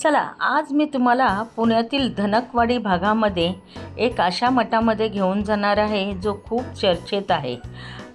चला आज मी तुम्हाला पुण्यातील धनकवाडी भागामध्ये एक अशा मठामध्ये घेऊन जाणार आहे जो खूप चर्चेत आहे.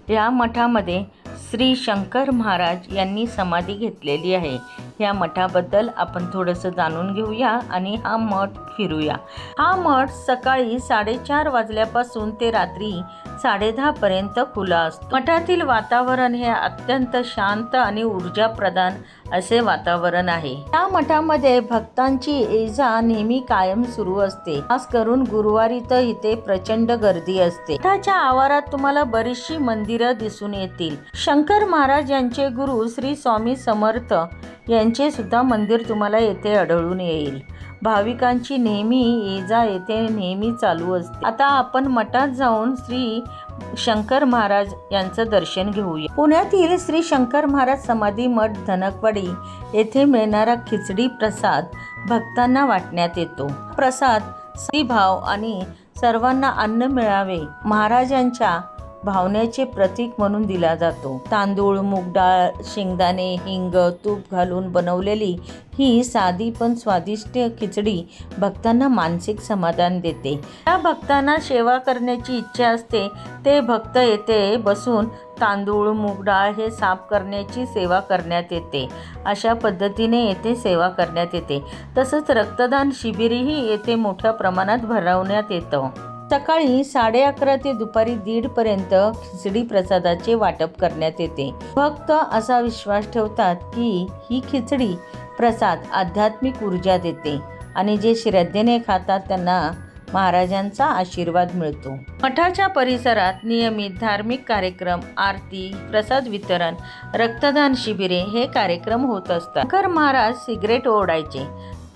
या मठामध्ये श्री शंकर महाराज यांनी समाधी घेतलेली आहे. या मठाबद्दल आपण थोडंसं जाणून घेऊया आणि हा मठ फिरूया. हा मठ सकाळी साडेचार वाजल्यापासून ते रात्री साडेदहापर्यंत खुला असतो. मठातील वातावरण हे अत्यंत शांत आणि ऊर्जा प्रदान असे वातावरण आहे. या मठामध्ये भक्तांची एजा नेहमी कायम सुरू असते. खास करून गुरुवारी तर इथे प्रचंड गर्दी असते. मठाच्या आवारात तुम्हाला बरीचशी मंदिरं दिसून येतील. शंकर महाराज यांचे गुरु श्री स्वामी समर्थ यांचे सुद्धा मंदिर तुम्हाला येथे आढळून येईल. भाविकांची नेहमी ये जा येथे नेहमी चालू असते. आता आपण मठात जाऊन श्री शंकर महाराज यांचं दर्शन घेऊया. पुण्यातील श्री शंकर महाराज समाधी मठ धनकवाडी येथे मिळणारा खिचडी प्रसाद भक्तांना वाटण्यात येतो. प्रसाद भाव आणि सर्वांना अन्न मिळावे. महाराजांच्या भावनेचे प्रतीक म्हणून दिला जातो. तांदूळ मूग डाळ शेंगदाणे हिंग तूप घालून बनवलेली ही साधी पण स्वादिष्ट खिचडी भक्तांना मानसिक समाधान देते. त्या भक्तांना सेवा करण्याची इच्छा असते ते भक्त येथे बसून तांदूळ मूग डाळ हे साफ करण्याची सेवा करण्यात येते. अशा पद्धतीने येथे सेवा करण्यात येते. तसंच रक्तदान शिबिरही येथे मोठ्या प्रमाणात भरवण्यात येतं. सकाळी साडे अकरा ते दुपारी दीडपर्यंत खिचडी प्रसादाचे वाटप करण्यात येते. भक्त असा विश्वास ठेवतात की ही खिचडी प्रसाद आध्यात्मिक ऊर्जा देते आणि जे श्रद्धेने खातात त्यांना महाराजांचा आशीर्वाद मिळतो. मठाच्या परिसरात नियमित धार्मिक कार्यक्रम आरती प्रसाद वितरण रक्तदान शिबिरे हे कार्यक्रम होत असतात. शंकर महाराज सिगरेट ओढायचे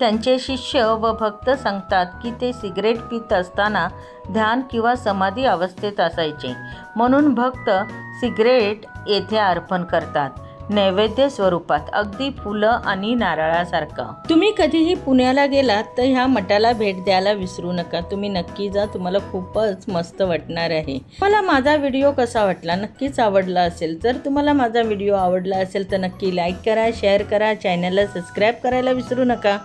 त्यांचे शिष्य व भक्त सांगतात की ते सिगरेट पित असताना ध्यान किंवा समाधी अवस्थेत असायचे. म्हणून भक्त सिगरेट येथे अर्पण करतात. नैवेद्य स्वरूपात अगदी फुलं आणि नारळासारखं. तुम्ही कधीही पुण्याला गेलात तर ह्या मठाला भेट द्यायला विसरू नका. तुम्ही नक्की जा तुम्हाला खूपच मस्त वाटणार आहे. मला माझा व्हिडिओ कसा वाटला? नक्कीच आवडला असेल. जर तुम्हाला माझा व्हिडिओ आवडला असेल तर नक्की लाईक करा शेअर करा चॅनलला सबस्क्राईब करायला विसरू नका.